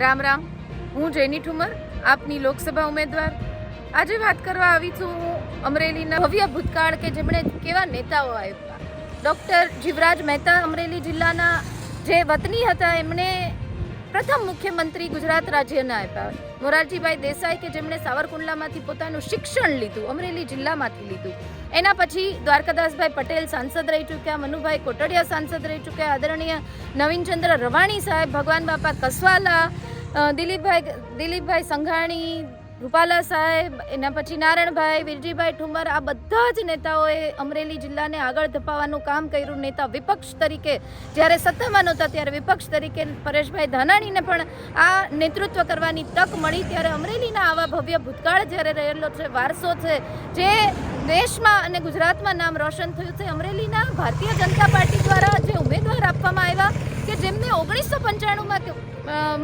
રામ રામ. હું જેની ઠુમર, આપની લોકસભા ઉમેદવાર. આજે વાત કરવા આવી છું હું અમરેલીના ભવ્ય ભૂતકાળ કે જેમણે કેવા નેતાઓ આપ્યા ડૉક્ટર જીવરાજ મહેતા અમરેલી જિલ્લાના જે વતની હતા, એમણે પ્રથમ મુખ્યમંત્રી ગુજરાત રાજ્યના આપ્યા મોરારજીભાઈ દેસાઈ કે જેમણે સાવરકુંડલામાંથી પોતાનું શિક્ષણ લીધું, અમરેલી જિલ્લામાંથી લીધું. એના પછી દ્વારકાદાસભાઈ પટેલ સાંસદ રહી ચૂક્યા, મનુભાઈ કોટડિયા સાંસદ રહી ચૂક્યા, આદરણીય નવીનચંદ્ર રવાણી સાહેબ, ભગવાન બાપા કસવાલા દિલીપભાઈ દિલીપભાઈ સંઘાણી રૂપાલા સાહેબ, એના પછી નારાયણભાઈ, વિરજીભાઈ ઠુમર, આ બધા જ નેતાઓએ અમરેલી જિલ્લાને આગળ ધપાવવાનું કામ કર્યું. નેતા વિપક્ષ તરીકે, જ્યારે સત્તામાં નહોતા, ત્યારે વિપક્ષ તરીકે પરેશભાઈ ધાનાણીને પણ આ નેતૃત્વ કરવાની તક મળી. ત્યારે અમરેલીના આવા ભવ્ય ભૂતકાળ જ્યારે રહેલો છે, વારસો છે, જે દેશમાં અને ગુજરાતમાં નામ રોશન થયું છે, અમરેલીના ભારતીય જનતા પાર્ટી દ્વારા જે ઉમેદવાર આપવામાં આવ્યા જેમને ઓગણીસો પંચાણુંમાં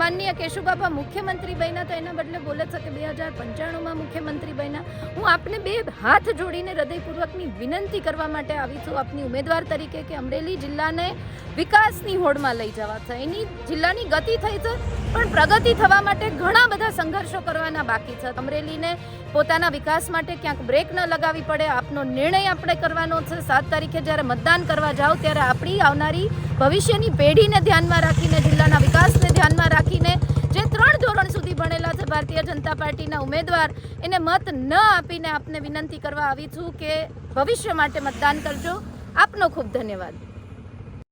માનનીય કેશુબાબા મુખ્યમંત્રી બન્યા તો એના બદલે બોલે છે કે બે હજાર પંચાણુંમાં મુખ્યમંત્રી બન્યા. હું આપને બે હાથ જોડીને હૃદયપૂર્વકની વિનંતી કરવા માટે આવી છું આપની ઉમેદવાર તરીકે કે અમરેલી જિલ્લાને વિકાસની હોડમાં લઈ જવા છે. એની જિલ્લાની ગતિ થઈ છે, પણ પ્રગતિ થવા માટે ઘણા બધા સંઘર્ષો કરવાના બાકી છે. અમરેલીને પોતાના વિકાસ માટે ક્યાંક બ્રેક ન લગાવી પડે, આપનો નિર્ણય આપણે કરવાનો છે. સાત તારીખે જ્યારે મતદાન કરવા જાઓ, ત્યારે આપણી આવનારી ભવિષ્યની પેઢીને ધ્યાનમાં રાખીને, જિલ્લાના વિકાસને ધ્યાનમાં રાખીને જે ત્રણ ધોરણ સુધી ભણેલા છે, ભારતીય જનતા પાર્ટીના ઉમેદવાર, એને મત ન આપીને આપને વિનંતી કરવા આવી છું કે ભવિષ્ય માટે મતદાન કરજો. આપનો ખૂબ ધન્યવાદ.